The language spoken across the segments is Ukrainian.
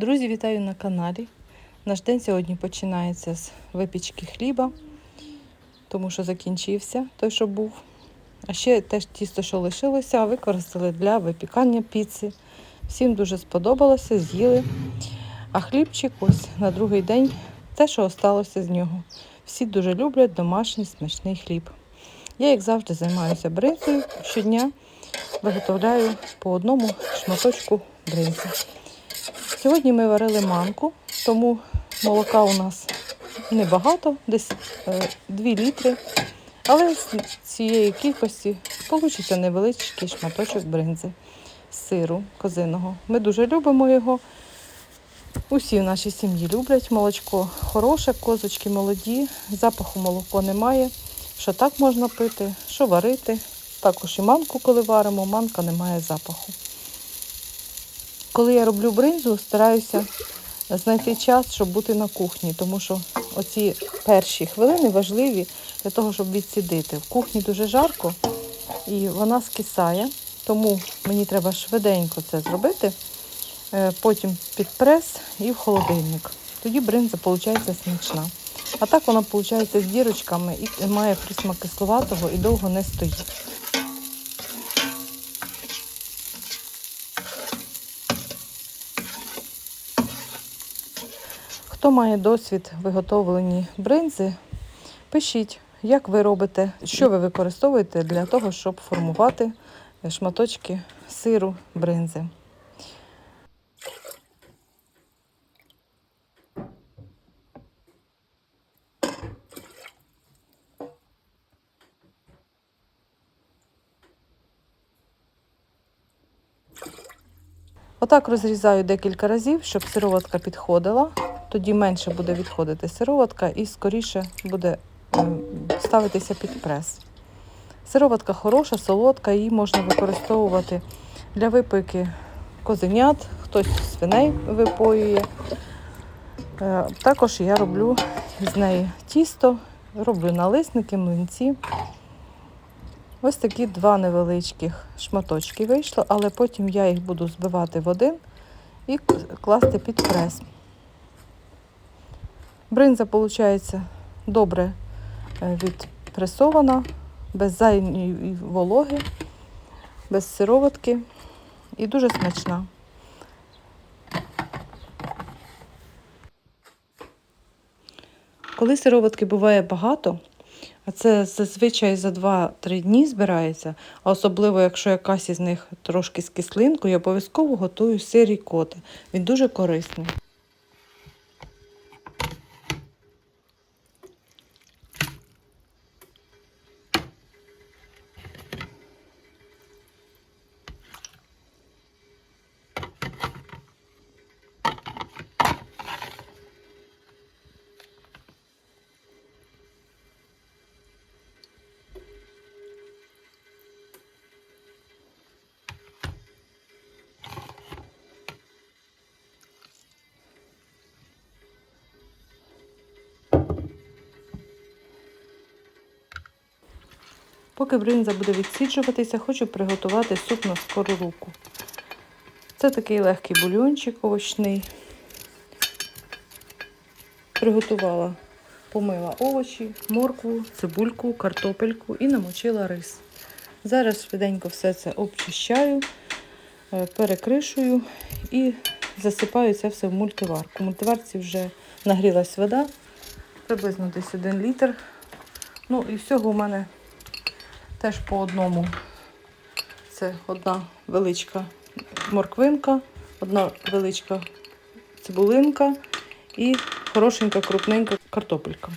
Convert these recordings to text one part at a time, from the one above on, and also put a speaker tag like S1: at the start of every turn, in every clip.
S1: Друзі, вітаю на каналі. Наш день сьогодні починається з випічки хліба, тому що закінчився той, що був. А ще теж тісто, що лишилося, використали для випікання піци. Всім дуже сподобалося, з'їли. А хлібчик ось на другий день те, що осталося з нього. Всі дуже люблять домашній смачний хліб. Я, як завжди, займаюся бринзою. Щодня виготовляю по одному шматочку бринзи. Сьогодні ми варили манку, тому молока у нас небагато, десь е, 2 літри. Але з цієї кількості вийде невеличкий шматочок бринзи з сиру козиного. Ми дуже любимо його. Усі в нашій сім'ї люблять молочко хороше, козочки молоді, запаху молоко немає. Що так можна пити, що варити. Також і манку, коли варимо, манка не має запаху. Коли я роблю бринзу, стараюся знайти час, щоб бути на кухні, тому що оці перші хвилини важливі для того, щоб відсідити. В кухні дуже жарко і вона скисає, тому мені треба швиденько це зробити, е, потім під прес і в холодильник. Тоді бринза виходить смачна. А так вона виходить з дірочками і має присмак кисловатого і довго не стоїть. Хто має досвід виготовлені бринзи, пишіть, як ви робите, що ви використовуєте для того, щоб формувати шматочки сиру бринзи. Отак розрізаю декілька разів, щоб сироватка підходила. Тоді менше буде відходити сироватка і скоріше буде ем, ставитися під прес. Сироватка хороша, солодка, її можна використовувати для випеки козенят, хтось свиней випоює. Е, Також я роблю з неї тісто, роблю налисники, млинці. Ось такі два невеличких шматочки вийшло, але потім я їх буду збивати в один і класти під прес. Бринза, виходить, добре е, відпресована, без зайвої вологи, без сироватки і дуже смачна. Коли сироватки буває багато, а це зазвичай за 2-3 дні збирається, а особливо, якщо якась із них трошки з кислинкою, я обов'язково готую сирі коти. Він дуже корисний. Поки бринза буде відсіджуватися, хочу приготувати суп на скору руку. Це такий легкий бульончик овочний. Приготувала, помила овочі, моркву, цибульку, картопельку і намочила рис. Зараз швиденько все це обчищаю, е, перекришую і засипаю це все в мультиварку. В мультиварці вже нагрілась вода, приблизно десь 1 літр. Ну і всього у мене Теж по одному. Це одна величка морквинка, одна величка цибулинка і хорошенька крупненька картопелька.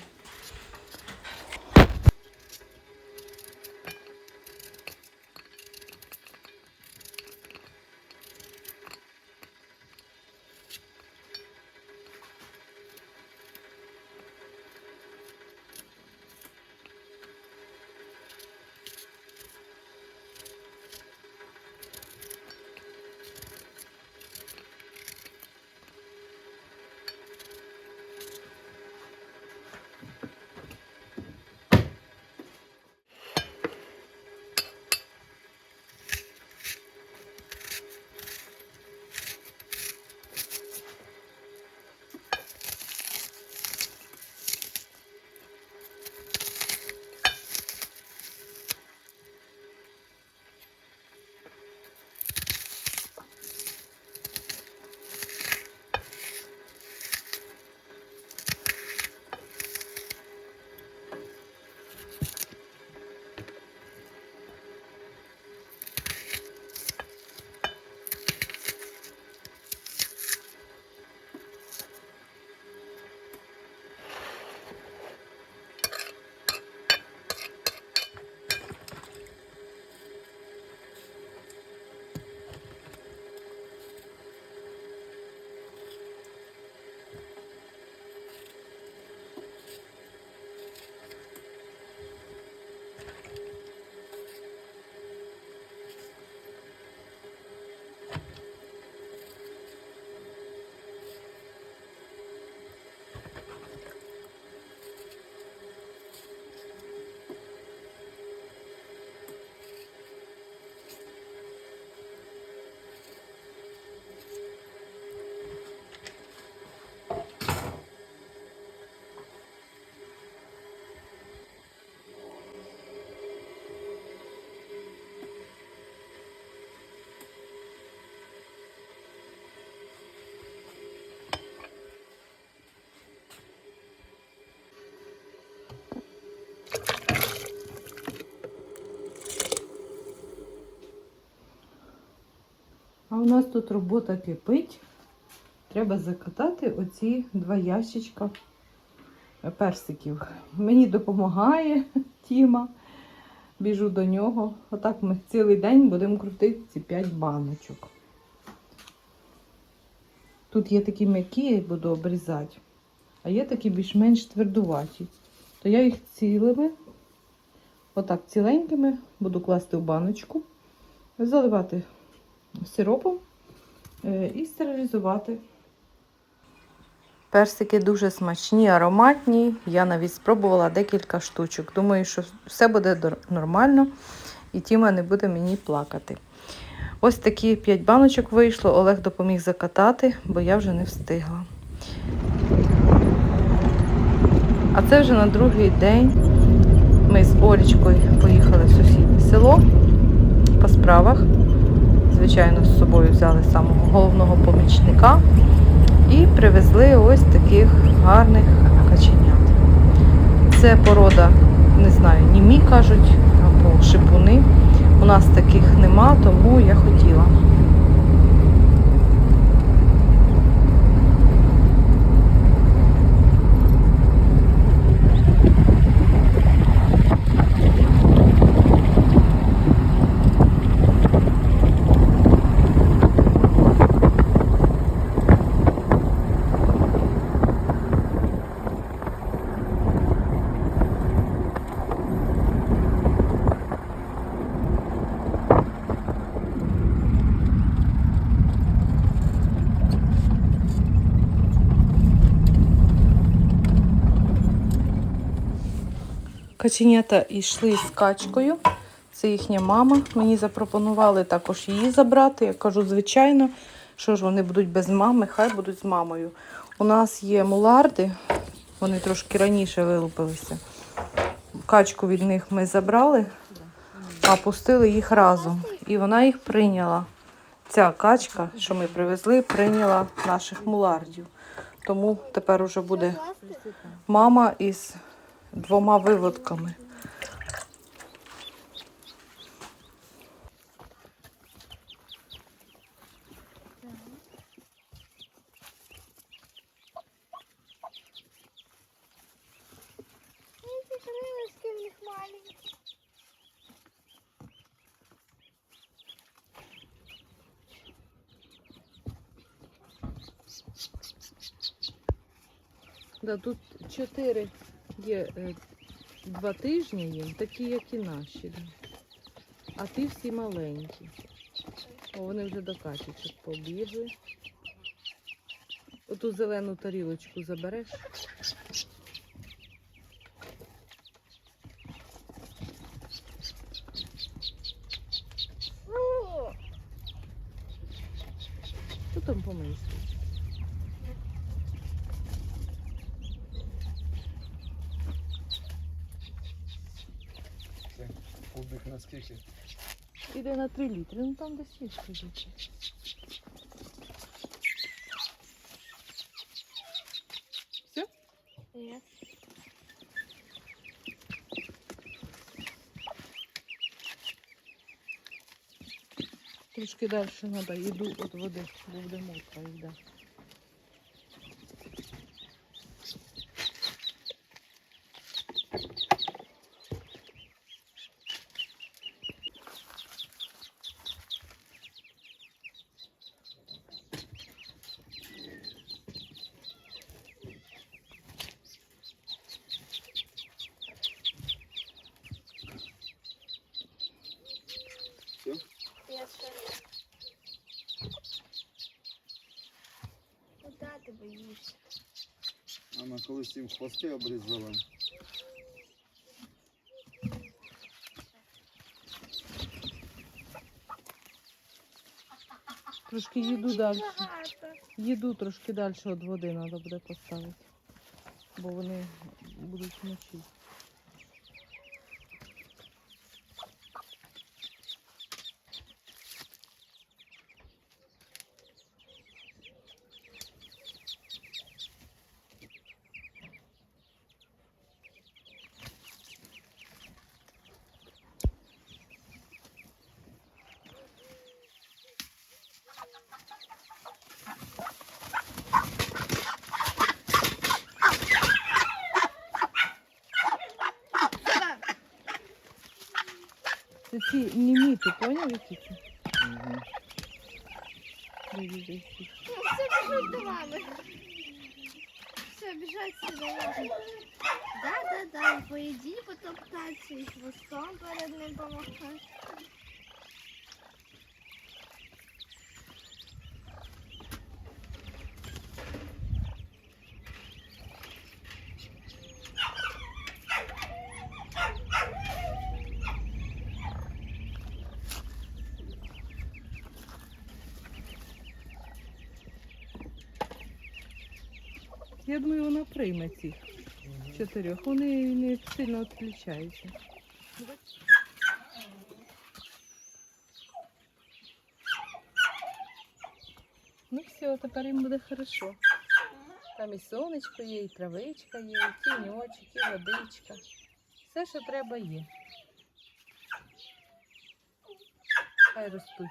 S1: У нас тут робота кипить. Треба закатати оці два ящичка персиків. Мені допомагає Тіма. Біжу до нього. Отак ми цілий день будемо крутити ці 5 баночок. Тут є такі м'які, я буду обрізати, а є такі більш-менш твердуваті. То я їх цілими, отак ціленькими, буду класти в баночку, заливати сиропом е, і стерилізувати. Персики дуже смачні, ароматні. Я навіть спробувала декілька штучок. Думаю, що все буде нормально і Тіма не буде мені плакати. Ось такі 5 баночок вийшло. Олег допоміг закатати, бо я вже не встигла. А це вже на другий день. Ми з Олічкою поїхали в сусіднє село по справах. Звичайно, з собою взяли самого головного помічника і привезли ось таких гарних каченят. Це порода, не знаю, німі кажуть, або шипуни. У нас таких нема, тому я хотіла. Каченята йшли з качкою. Це їхня мама. Мені запропонували також її забрати. Я кажу, звичайно, що ж вони будуть без мами, хай будуть з мамою. У нас є муларди, вони трошки раніше вилупилися. Качку від них ми забрали, а пустили їх разом. І вона їх прийняла. Ця качка, що ми привезли, прийняла наших мулардів. Тому тепер уже буде мама із двома виводками.
S2: Эти крылышки у них маленькие.
S1: Да, тут чотири є е, два тижні їм, такі, як і наші. А ті всі маленькі. О, вони вже до качечок побігли. Оту зелену тарілочку забереш.
S3: кубик на скільки?
S1: Іде на три літри, ну там десь є скажіть. Все?
S2: Нет.
S1: Трошки далі треба, йду від води, бо буде мокра йде.
S3: Колись їм хвости обрізала.
S1: Трошки їду далі. Їду трошки далі від води треба буде поставити. Бо вони будуть вночі. Ці німіти, поняв, які це?
S3: Угу.
S1: Дивіться, які.
S2: Ну, все біжуть до мами. Все, біжать сюди. Да-да-да, поїдінь потоптатися і хвостом перед ним помахати.
S1: Я думаю, вона прийме цих чотирьох. Вони не сильно відключаються. Ну все, тепер їм буде хорошо. Там і сонечко є, і травичка є, і тіньочок, і водичка. Все, що треба, є. Хай ростуть.